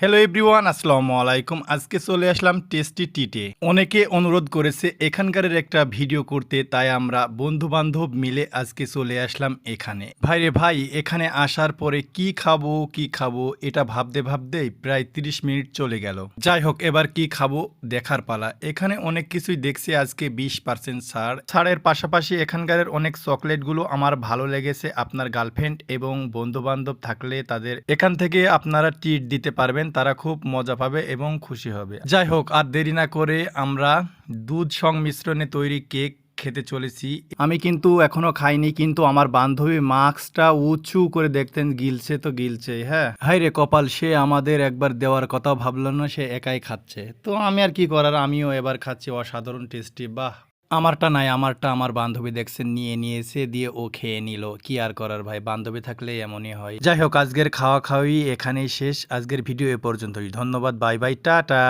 Hello everyone আসসালামু আলাইকুম। আজকে চলে আসলাম টেস্টি টিটে অনেকে অনুরোধ করেছে এখানকার একটা ভিডিও করতে, তাই আমরা বন্ধু বান্ধব মিলে আজকে চলে আসলাম এখানে। ভাই রে ভাই, এখানে আসার পরে কি খাব কি খাব, এটা ভাবতে ভাবতেই প্রায় 30 মিনিট চলে গেল। যাই হোক, এবার কি খাব দেখার পালা। এখানে অনেক কিছুই দেখছি আজকে, বিশ পার্সেন্ট ছাড়। ছাড়ের পাশাপাশি এখানকার অনেক চকলেটগুলো আমার ভালো লেগেছে। আপনার গার্লফ্রেন্ড এবং বন্ধু বান্ধব থাকলে তাদের এখান থেকে আপনারা ট্রিট দিতে পারবেন। তারা খুব মজা পাবে এবং খুশি হবে। যাই হোক, আর দেরি না করে আমরা দুধ সংমিশ্রণে তৈরি কেক খেতে চলেছি। আমি কিন্তু এখনও খাইনি, কিন্তু আমার বান্ধবী মাস্কটা উঁচু করে দেখতেন, গিলছে তো গিলছে হ্যাঁ। হাই রে কপাল, সে আমাদের একবার দেওয়ার কথা ভাবলো না, সে একাই খাচ্ছে। তো আমি আর কি করার, আমিও এবার খাচ্ছি অসাধারণ টেস্টি, বাহ। আমারটা নাই, আমারটা আমার বান্ধবী দেখছেন নিয়ে নিয়েছে, দিয়ে ও খেয়ে নিল। কি আর করার ভাই? বান্ধবী থাকলে এমনই হয়। যাই হোক, আজকের খাওয়া খাওয়াই এখানেই শেষ। আজকের ভিডিও এ পর্যন্তই। ধন্যবাদ, বাই বাই, টাটা।